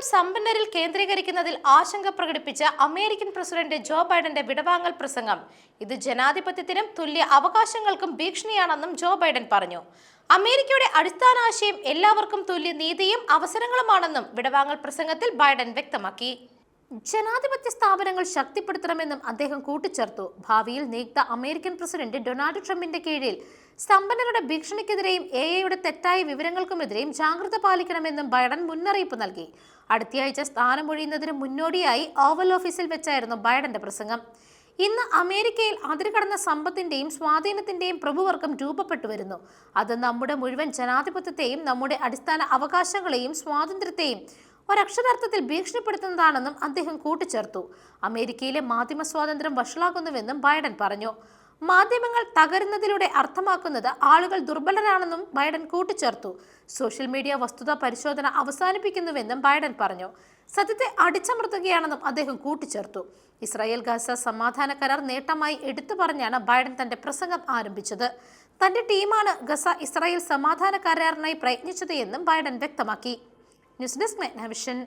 ഭരണം സമ്പന്നരിൽ കേന്ദ്രീകരിക്കുന്നതിൽ ആശങ്ക പ്രകടിപ്പിച്ച അമേരിക്കൻ പ്രസിഡന്റ് ജോ ബൈഡന്റെ വിടവാങ്ങൽ പ്രസംഗം. ഇത് ജനാധിപത്യത്തിനും തുല്യ അവകാശങ്ങൾക്കും ഭീഷണിയാണെന്നും ജോ ബൈഡൻ പറഞ്ഞു. അമേരിക്കയുടെ അടിസ്ഥാന ആശയം എല്ലാവർക്കും തുല്യ നീതിയും അവസരങ്ങളുമാണെന്നും വിടവാങ്ങൽ പ്രസംഗത്തിൽ ബൈഡൻ വ്യക്തമാക്കി. ജനാധിപത്യ സ്ഥാപനങ്ങൾ ശക്തിപ്പെടുത്തണമെന്നും അദ്ദേഹം കൂട്ടിച്ചേർത്തു. ഭാവിയിൽ നിയുക്ത അമേരിക്കൻ പ്രസിഡന്റ് ഡൊണാൾഡ് ട്രംപിന്റെ കീഴിൽ സമ്പന്നരുടെ ഭീഷണിക്കെതിരെയും എ ഐയുടെ തെറ്റായ വിവരങ്ങൾക്കുമെതിരെയും ജാഗ്രത പാലിക്കണമെന്നും ബൈഡൻ മുന്നറിയിപ്പ് നൽകി. അടുത്തയാഴ്ച സ്ഥാനമൊഴിയുന്നതിന് മുന്നോടിയായി ഓവൽ ഓഫീസിൽ വെച്ചായിരുന്നു ബൈഡന്റെ പ്രസംഗം. ഇന്ന് അമേരിക്കയിൽ അതിരുകടന്ന സമ്പത്തിന്റെയും സ്വാധീനത്തിന്റെയും പ്രഭുവർഗം രൂപപ്പെട്ടു വരുന്നു അത് നമ്മുടെ മുഴുവൻ ജനാധിപത്യത്തെയും നമ്മുടെ അടിസ്ഥാന അവകാശങ്ങളെയും സ്വാതന്ത്ര്യത്തെയും ഒരക്ഷരാർത്ഥത്തിൽ ഭീഷണിപ്പെടുത്തുന്നതാണെന്നും അദ്ദേഹം കൂട്ടിച്ചേർത്തു. അമേരിക്കയിലെ മാധ്യമ സ്വാതന്ത്ര്യം വഷളാകുന്നുവെന്നും ബൈഡൻ പറഞ്ഞു. മാധ്യമങ്ങൾ തകരുന്നതിലൂടെ അർത്ഥമാക്കുന്നത് ആളുകൾ ദുർബലരാണെന്നും ബൈഡൻ കൂട്ടിച്ചേർത്തു. സോഷ്യൽ മീഡിയ വസ്തുതാ പരിശോധന അവസാനിപ്പിക്കുന്നുവെന്നും ബൈഡൻ പറഞ്ഞു. സത്യത്തെ അടിച്ചമർത്തുകയാണെന്നും അദ്ദേഹം കൂട്ടിച്ചേർത്തു. ഇസ്രായേൽ ഗാസ സമാധാന കരാർ നേട്ടമായി എടുത്തു പറഞ്ഞാണ് ബൈഡൻ തന്റെ പ്രസംഗം ആരംഭിച്ചത്. തന്റെ ടീമാണ് ഗസ ഇസ്രായേൽ സമാധാന കരാറിനായി പ്രയത്നിച്ചത് എന്നും ബൈഡൻ വ്യക്തമാക്കി. News desk മെഗ്നാവിഷൻ